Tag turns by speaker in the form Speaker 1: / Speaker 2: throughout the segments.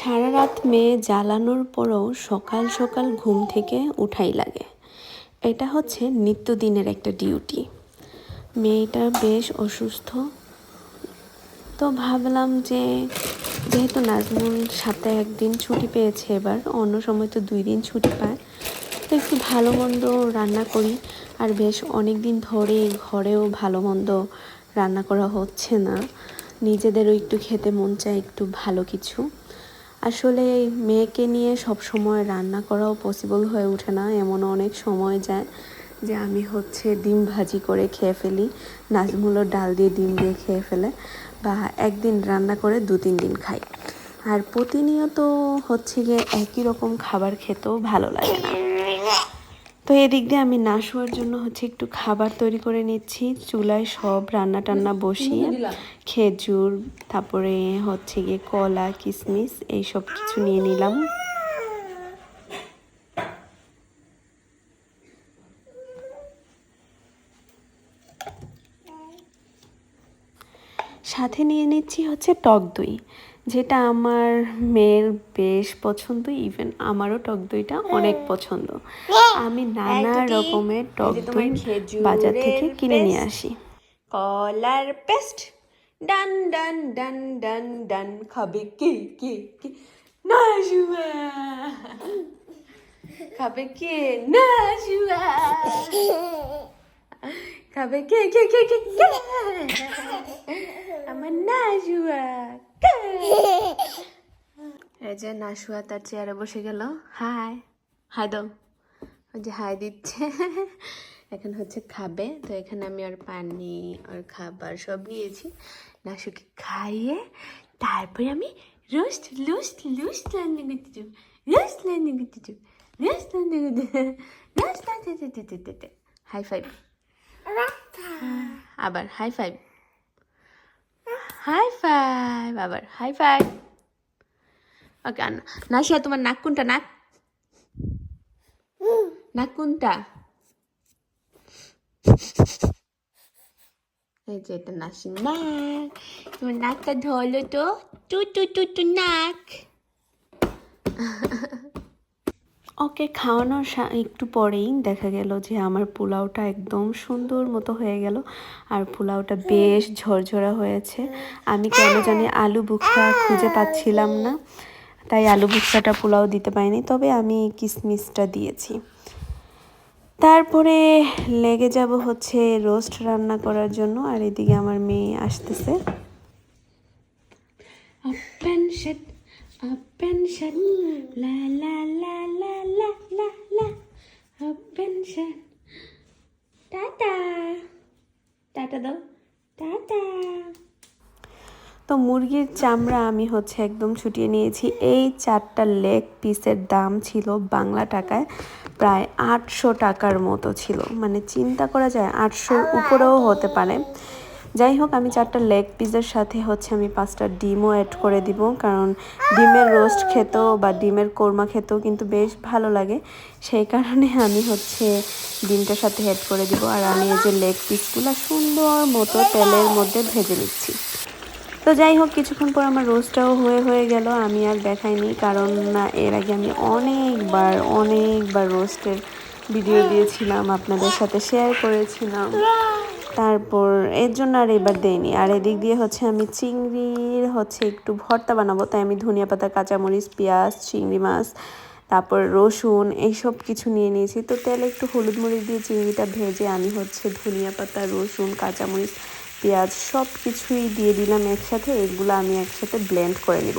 Speaker 1: সারা রাত মেয়ে জ্বালানোর পরও সকাল সকাল ঘুম থেকে উঠাই লাগে। এটা হচ্ছে নিত্যদিনের একটা ডিউটি। মেয়েটা বেশ অসুস্থ। তো ভাবলাম যে, যেহেতু নাজমুল সপ্তাহে একদিন ছুটি পেয়েছে এবার, অন্য সময় তো দুই দিন ছুটি পায়, তো একটু ভালো মন্দ রান্না করি। আর বেশ অনেক দিন ধরে ঘরেও ভালো মন্দ রান্না করা হচ্ছে না। নিজেদেরও একটু খেতে মন চায়, একটু ভালো কিছু। আসলে মেয়েকে নিয়ে সব সময় রান্না করাও পসিবল হয়ে ওঠে না। এমন অনেক সময় যায় যে আমি হচ্ছে ডিম ভাজি করে খেয়ে ফেলি, নাজমুলো ডাল দিয়ে ডিম দিয়ে খেয়ে ফেলে বা একদিন রান্না করে দু, তিন দিন খাই। আর প্রতিনিয়ত হচ্ছে গিয়ে একই রকম খাবার খেতেও ভালো লাগে না। তো এদিক দিয়ে আমি না শোয়ার জন্য হচ্ছে একটু খাবার তৈরি করে নিচ্ছি। চুলায় সব রান্না টান্না বসিয়ে খেজুর, তারপরে হচ্ছে গিয়ে কলা কিশমিশ এইসব কিছু নিয়ে নিলাম। সাথে নিয়ে নিচ্ছি হচ্ছে টক দই। যেটা আমার মেয়ের বেশ পছন্দ ইভেন আমারও টক দইটা অনেক পছন্দ। আমি নানা রকমের টক দই বাজার থেকে কিনে নিয়ে আসি। কলার পেস্ট ডান ডান ডান ডান ডান খাবে কে কে কে? না শুয়া খাবে কে? না শুয়া খাবে কে কে কে কে আমার নাশুয়া এই যে নাশুয়া তার চেয়ারে বসে গেল। হাই। হাই দাও। ওই যে হাই দিচ্ছে। এখন হচ্ছে খাবে। তো এখানে আমি আর পানি আর খাবার সব নিয়েছি। নাশুকে খাইয়ে তারপরে আমি রোস্ট লুস্ট লুস্ট রান্না করতে যাব। রোস্ট রান্না করতে যাব। রোস্ট রান্না করতে রোস্ট রান্না হাই ফাইভ। আবার হাই ফাইভ। হাই ফাইভ আবার হাই ফাইভ ওকে নাসিয়া, তোমার নাক কোনটা? নাক? নাক কোনটা? এই যে এটা নাসি নাক। তোমার নাকটা ধরলো তো? টু টু টু টু, নাক। ওকে খাওয়ানোর একটু পরেই দেখা গেল যে আমার পোলাওটা একদম সুন্দর মতো হয়ে গেল। আর পোলাওটা বেশ ঝরঝরা হয়েছে। আমি কেন জানি আলু বুকটা খুঁজে পাচ্ছিলাম না। তাই আলু বুকটাটা পোলাও দিতে পারিনি। তবে আমি কিশমিশটা দিয়েছি। তারপরে লেগে যাব হচ্ছে রোস্ট রান্না করার জন্য। আর এদিকে আমার মেয়ে আসতেছে। Up and shut, la la la la la la la, up and shut. Tata tata দাও। টাটা তো মুরগির চামড়া আমি হচ্ছে একদম ছুটিয়ে নিয়েছি। এই চারটা লেগ পিসের দাম ছিল বাংলা টাকায় প্রায় আটশো টাকার মতো ছিল। মানে চিন্তা করা যায় আটশোর উপরেও হতে পারে। যাই হোক, আমি চারটা লেগ পিসের সাথে হচ্ছে আমি পাঁচটা ডিমও অ্যাড করে দিব। কারণ ডিমের রোস্ট খেতেও বা ডিমের কোরমা খেতেও কিন্তু বেশ ভালো লাগে। সেই কারণে আমি হচ্ছে ডিমটার সাথে অ্যাড করে দিব। আর আমি এই যে লেগ পিসগুলো সুন্দর মতো তেলের মধ্যে ভেজে নিচ্ছি। তো যাই হোক, কিছুক্ষণ পর আমার রোস্টটাও হয়ে হয়ে গেল। আমি আর দেখাইনি, কারণ এর আগে আমি অনেকবার অনেকবার রোস্টের ভিডিও দিয়েছিলাম, আপনাদের সাথে শেয়ার করেছিলাম। তারপর এর জন্য আর এবার দেইনি। আর এদিক দিয়ে হচ্ছে আমি চিংড়ির হচ্ছে একটু ভর্তা বানাবো, তাই আমি ধনিয়া পাতা, কাঁচামরিচ, পেঁয়াজ, চিংড়ি মাছ, তারপর রসুন এইসব কিছু নিয়ে নিয়েছি। তো তেলে একটু হলুদ মরিচ দিয়ে চিংড়িটা ভেজে আমি হচ্ছে ধনিয়া পাতা, রসুন, কাঁচামরিচ, পেঁয়াজ সব কিছুই দিয়ে দিলাম একসাথে। এগুলো আমি একসাথে ব্লেন্ড করে নিব।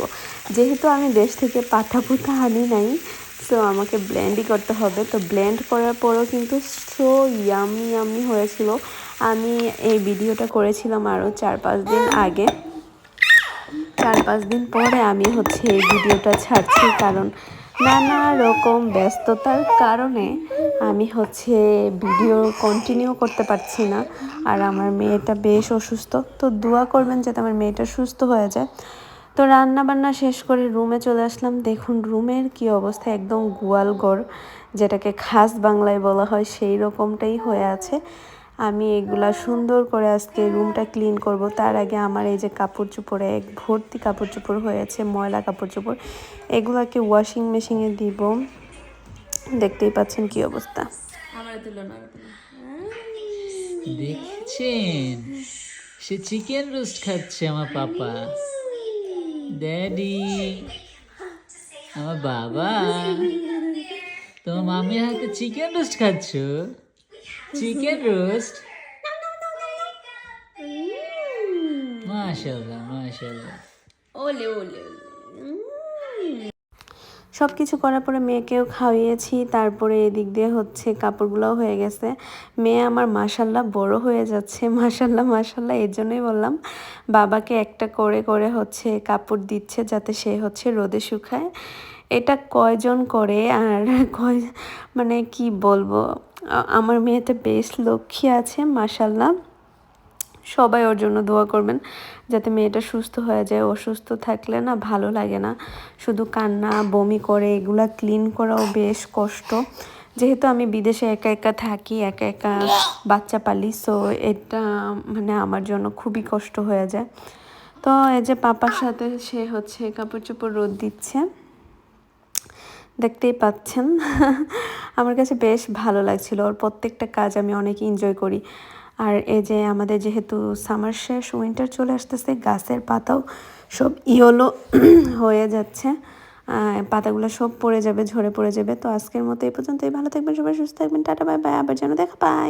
Speaker 1: যেহেতু আমি দেশ থেকে পাতা পুতা আনি নাই তো আমাকে ব্লেন্ডই করতে হবে। তো ব্লেন্ড করার পরও কিন্তু সো ইয়ামি ইয়ামি হয়েছিল। আমি এই ভিডিওটা করেছিলাম আরও চার পাঁচ দিন আগে। চার পাঁচ দিন পরে আমি হচ্ছে এই ভিডিওটা ছাড়ছি কারণ নানা রকম ব্যস্ততার কারণে আমি হচ্ছে ভিডিও কন্টিনিউ করতে পারছি না। আর আমার মেয়েটা বেশ অসুস্থ। তো দোয়া করবেন যাতে আমার মেয়েটা সুস্থ হয়ে যায়। তো রান্না বান্না শেষ করে রুমে চলে আসলাম। দেখুন রুমের কি অবস্থা একদম গোয়ালঘর যেটাকে খাস বাংলায় বলা হয় সেই রকমটাই হয়ে আছে। আমি এগুলা সুন্দর করে আজকে রুমটা ক্লিন করব। তার আগে আমার এই যে কাপড় চোপড়ে এক ভর্তি কাপড় চোপড় হয়েছে ময়লা কাপড় চোপড় এগুলাকে ওয়াশিং মেশিনে দিব। দেখতেই পাচ্ছেন কি অবস্থা। আমার তুলো না।
Speaker 2: দেখছেন? সে চিকেন রোস্ট খাচ্ছে আমার পাপা। ড্যাডি আমার বাবা। তোমার মামি হাতে চিকেন রোস্ট খাচ্ছ? চিকেন রোস্ট মাশাল্লাহ মাশাল্লাহ
Speaker 1: ওলে ওলে সব কিছু করার পরে মেয়েকেও খাওয়িয়েছি। তারপরে এদিক দিয়ে হচ্ছে কাপড়গুলোও হয়ে গেছে। মেয়ে আমার মাসাল্লাহ বড় হয়ে যাচ্ছে। মাসাল্লাহ মাসাল্লাহ এর জন্যই বললাম, বাবাকে একটা করে করে হচ্ছে কাপড় দিচ্ছে যাতে সে হচ্ছে রোদে শুকায়। এটা কয়জন করে আর কয় মানে কি বলব? আমার মেয়েতে বেশ লক্ষ্মী আছে মাসাল্লাহ সবাই ওর জন্য দোয়া করবেন যাতে মেয়েটা সুস্থ হয়ে যায়। অসুস্থ থাকলে না ভালো লাগে না। শুধু কান্না, বমি করে, এগুলা ক্লিন করাও বেশ কষ্ট। যেহেতু আমি বিদেশে একা একা থাকি, একা একা বাচ্চা পালি সো এটা মানে আমার জন্য খুবই কষ্ট হয়ে যায়। তো এই যে পাপার সাথে সে হচ্ছে কাপড় চোপড় রোদ দিচ্ছে। দেখতেই পাচ্ছেন। আমার কাছে বেশ ভালো লাগছিল। ওর প্রত্যেকটা কাজ আমি অনেক এনজয় করি। আর এই যে আমাদের যেহেতু সামার শেষ উইন্টার চলে আসতেছে, গাছের পাতাও সব ইয়োলো হয়ে যাচ্ছে। পাতাগুলো সব পড়ে যাবে, ঝরে পড়ে যাবে। তো আজকের মতো এই পর্যন্তই। ভালো থাকবেন সবাই, সুস্থ থাকবেন। টাটা বাই বাই আবার যেন দেখা পাই